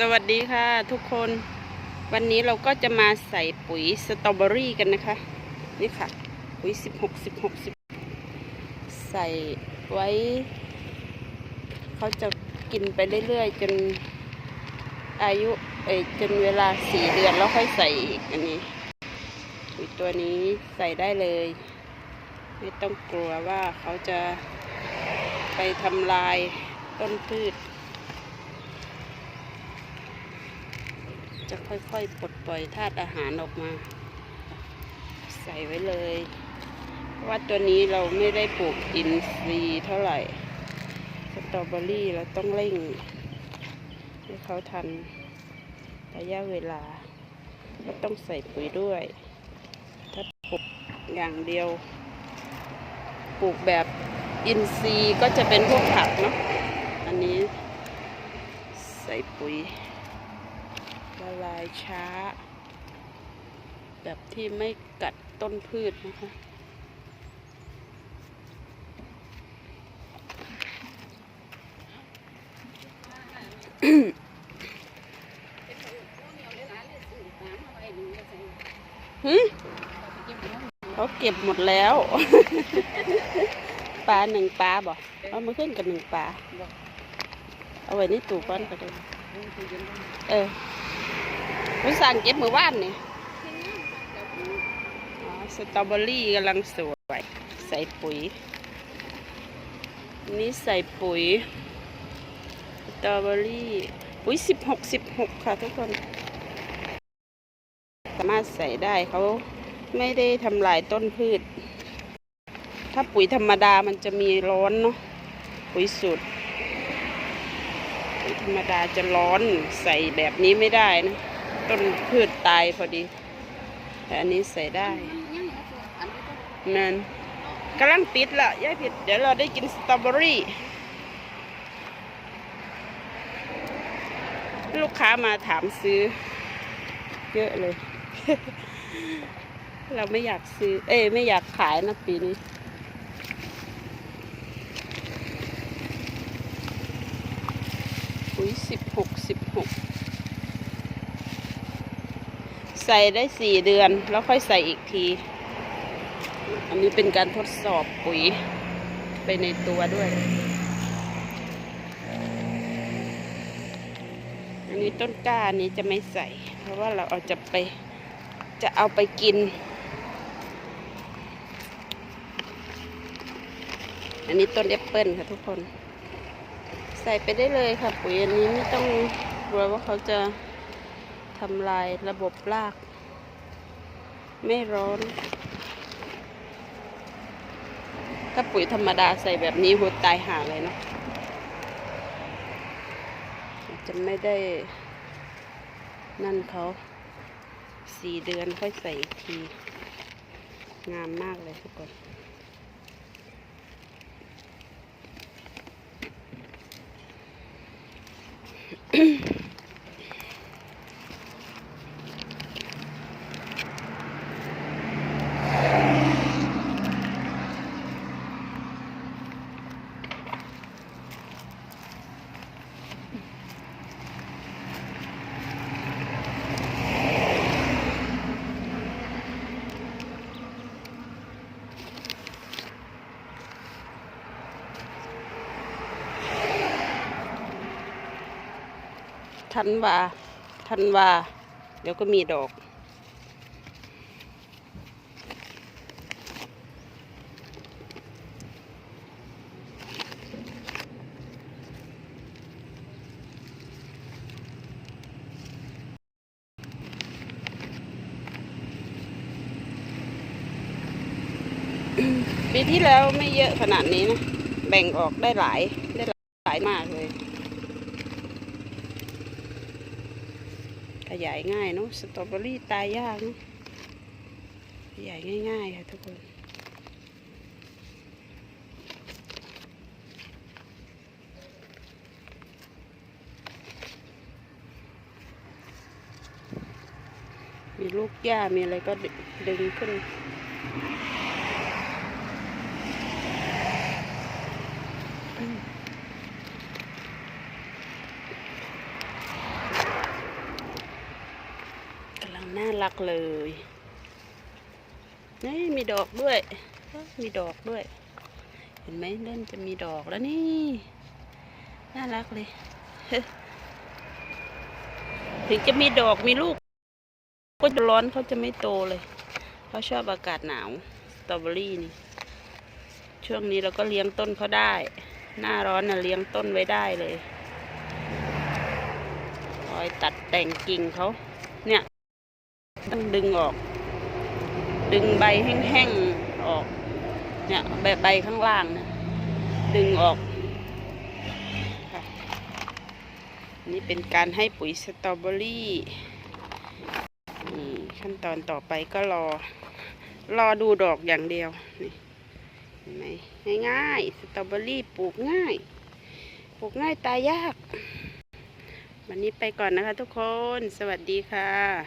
สวัสดีค่ะทุกคนวันนี้เราก็จะมาใส่ปุ๋ยสตรอเบอรี่กันนะคะ นี่ค่ะ ปุ๋ย16 16 10ใส่ไว้ เขาจะกินไปเรื่อยๆ จนอายุเอจนเวลาสี่เดือนแล้วค่อยใส่อีกอันนี้ปุ๋ยตัวนี้ใส่ได้เลย ไม่ต้องกลัวว่าเขาจะไปทำลายต้นพืช จะค่อยๆปลดปล่อยธาตุอาหารออกมา ใส่ไว้เลย เพราะว่าตัวนี้เราไม่ได้ปลูกอินทรีย์เท่าไหร่สตรอเบอรี่เราต้องเร่ง ให้เขาทันระยะเวลา ก็ต้องใส่ปุ๋ยด้วย ถ้าปลูกอย่างเดียว ปลูกแบบอินทรีย์ก็จะเป็นพวกผักเนาะอันนี้ใส่ปุ๋ย ละลายช้า แบบที่ไม่กัดต้นพืชนะคะหึเขาเก็บหมดแล้วปลาหนึ่งปลาบ่เอามาขึ้นกับหนึ่งปลาเอาไว้ในตู้ก้อนก็ได้เออ รู้สั่งเก็บมือว่านนี่สตรอเบอรี่กำลังสวย ใส่ปุ๋ย นี่ใส่ปุ๋ย สตรอเบอรี่ปุ๋ยสิบหกสิบหกค่ะทุกคน สามารถใส่ได้เขาไม่ได้ทำลายต้นพืช ถ้าปุ๋ยธรรมดามันจะมีร้อนเนาะ ปุ๋ยสูตรธรรมดาจะร้อนใส่แบบนี้ไม่ได้นะ ต้นพืชตายพอดี แต่อันนี้ใส่ได้ นั่นกำลังติดละยายผิด เดี๋ยวเราได้กินสตรอเบอรี่ ลูกค้ามาถามซื้อ เยอะเลย เราไม่อยากซื้อ เอ้ไม่อยากขายนะปีนี้ปุ๋ยสิบหกสิบหก ใส่ได้สี่เดือน แล้วค่อยใส่อีกที อันนี้เป็นการทดสอบปุ๋ยไปในตัวด้วย อันนี้ต้นกล้านี้จะไม่ใส่ เพราะว่าเราเอาจะไปจะเอาไปกิน อันนี้ต้นแอปเปิลค่ะทุกคน ใส่ไปได้เลยค่ะปุ๋ยอันนี้ไม่ต้องกลัวว่าเขาจะ ทำลายระบบราก ไม่ร้อน ถ้าปุ๋ยธรรมดาใส่แบบนี้หัวตายหาเลยเนาะจะไม่ได้ นั่นเขาสี่เดือนค่อยใส่อีกที งามมากเลยทุกคน ทันวาทันวา เดี๋ยวก็มีดอกปีที่แล้วไม่เยอะขนาดนี้นะ แบ่งออกได้หลาย ได้หลายมากเลย ขยายง่ายเนาะสตรอเบอรี่ตายยากเนอะขยายง่ายๆค่ะทุกคนมีลูกหญ้ามีอะไรก็ดึงขึ้น รักเลย นี่มีดอกด้วย มีดอกด้วย เห็นไหมเริ่มจะมีดอกแล้วนี่ น่ารักเลย ถึงจะมีดอกมีลูก ก็จะร้อนเขาจะไม่โตเลยเขาชอบอากาศหนาวสตรอเบอรี่นี่ ช่วงนี้เราก็เลี้ยงต้นเขาได้ หน้าร้อนน่ะเลี้ยงต้นไว้ได้เลยคอยตัดแต่งกิ่งเขาเนี่ย ต้องดึงออก ดึงใบแห้งๆออก เนี่ยใบใบข้างล่างนะดึงออกนี่เป็นการให้ปุ๋ยสตรอเบอรี่นี่ขั้นตอนต่อไปก็รอ รอดูดอกอย่างเดียวนี่เห็นไหมง่ายๆสตรอเบอรี่ปลูกง่าย ปลูกง่ายตายยาก วันนี้ไปก่อนนะคะทุกคน สวัสดีค่ะ